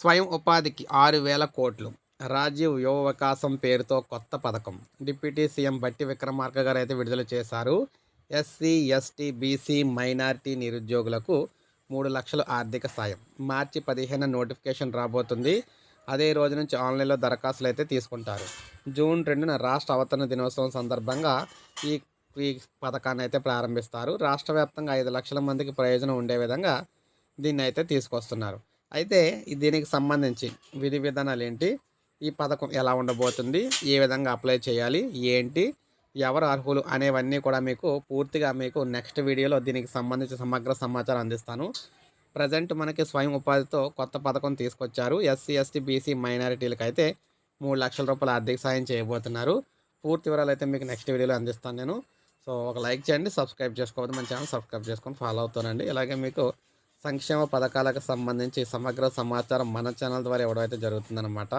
స్వయం ఉపాధికి ఆరు వేల కోట్లు. రాజీవ్ యువవకాశం పేరుతో కొత్త పథకం. డిప్యూటీ సీఎం బట్టి విక్రమార్క గారు అయితే విడుదల చేశారు. ఎస్సీ ఎస్టీ బీసీ మైనారిటీ నిరుద్యోగులకు మూడు లక్షల ఆర్థిక సాయం. మార్చి పదిహేను నోటిఫికేషన్ రాబోతుంది. అదే రోజు నుంచి ఆన్లైన్లో దరఖాస్తులు అయితే తీసుకుంటారు. జూన్ రెండున రాష్ట్ర అవతరణ దినోత్సవం సందర్భంగా ఈ ఈ పథకాన్ని అయితే ప్రారంభిస్తారు. రాష్ట్ర వ్యాప్తంగా ఐదు లక్షల మందికి ప్రయోజనం ఉండే విధంగా దీన్ని అయితే తీసుకొస్తున్నారు. అయితే దీనికి సంబంధించి విధి విధానాలు ఏంటి ఈ పథకం ఎలా ఉండబోతుంది? ఏ విధంగా అప్లై చేయాలి? ఏంటి? ఎవరు అర్హులు అనేవన్నీ కూడా మీకు పూర్తిగా మీకు నెక్స్ట్ వీడియోలో దీనికి సంబంధించి సమగ్ర సమాచారం అందిస్తాను. ప్రజెంట్ మనకి స్వయం ఉపాధితో కొత్త పథకం తీసుకొచ్చారు. ఎస్సీ ఎస్టీ బీసీ మైనారిటీలకు అయితే మూడు లక్షల రూపాయల ఆర్థిక సాయం చేయబోతున్నారు. పూర్తి వివరాలు అయితే మీకు నెక్స్ట్ వీడియోలో అందిస్తాను నేను. సో ఒక లైక్ చేయండి సబ్స్క్రైబ్ చేసుకోవద్దు. మన ఛానల్ సబ్స్క్రైబ్ చేసుకొని ఫాలో అవుతానండి ఇలాగే మీకు సంక్షేమ పథకాలకు సంబంధించి సమగ్ర సమాచారం మన ఛానల్ ద్వారా ఇవ్వడం అయితే జరుగుతుందన్నమాట.